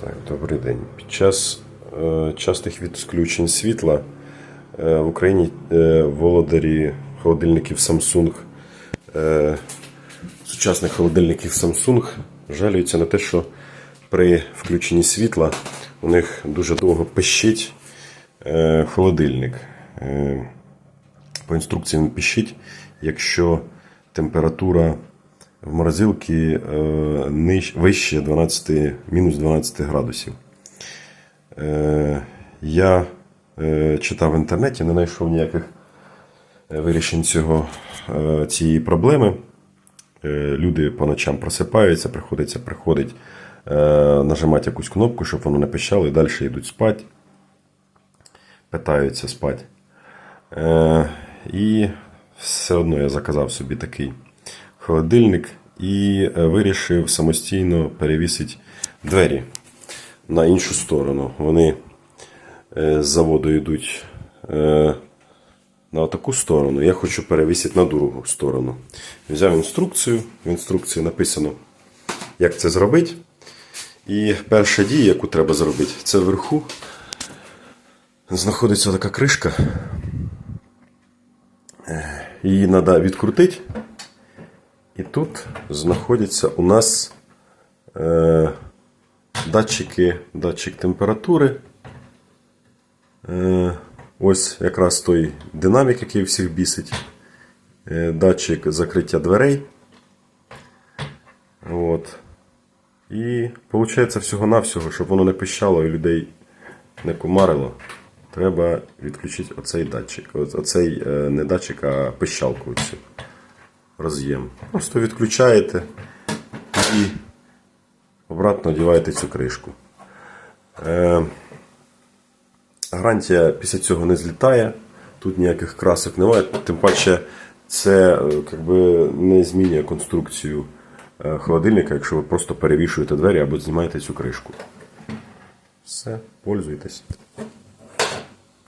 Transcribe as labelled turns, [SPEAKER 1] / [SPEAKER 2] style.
[SPEAKER 1] Так, добрий день. Під час е, частих відключень світла е, в Україні е, володарі холодильників Samsung, е, сучасних холодильників Samsung жалюються на те, що при включенні світла у них дуже довго пищить е, холодильник. Е, по інструкції він пищить, якщо температура в морозилці е, вище 12, мінус 12 градусів. Е, я е, читав в інтернеті, не знайшов ніяких вирішень цього, цієї проблеми. Люди по ночам просипаються, приходиться приходить, нажимати якусь кнопку, щоб воно не пищало, і далі йдуть спати, питаються спати. І все одно я заказав собі такий холодильник і е, вирішив самостійно перевісити двері на іншу сторону. Вони е, з заводу йдуть е, на таку сторону. Я хочу перевісити на другу сторону. Взяв інструкцію. В інструкції написано, як це зробити. І перша дія, яку треба зробити, це вверху знаходиться така кришка. Її треба відкрутити. І тут знаходяться у нас е, датчики, датчик температури. Е, ось якраз той динамік, який всіх бісить. Е, датчик закриття дверей. От. І виходить всього-навсього, щоб воно не пищало і людей не кумарило. Треба відключити оцей датчик. Оцей е, не датчик, а пищалку оцю. Роз'єм. Просто відключаєте і обратно одіваєте цю кришку. Е, гарантія після цього не злітає. Тут ніяких красок немає. Тим паче, це е, якби, не змінює конструкцію е, холодильника, якщо ви просто перевішуєте двері або знімаєте цю кришку. Все, пользуйтесь.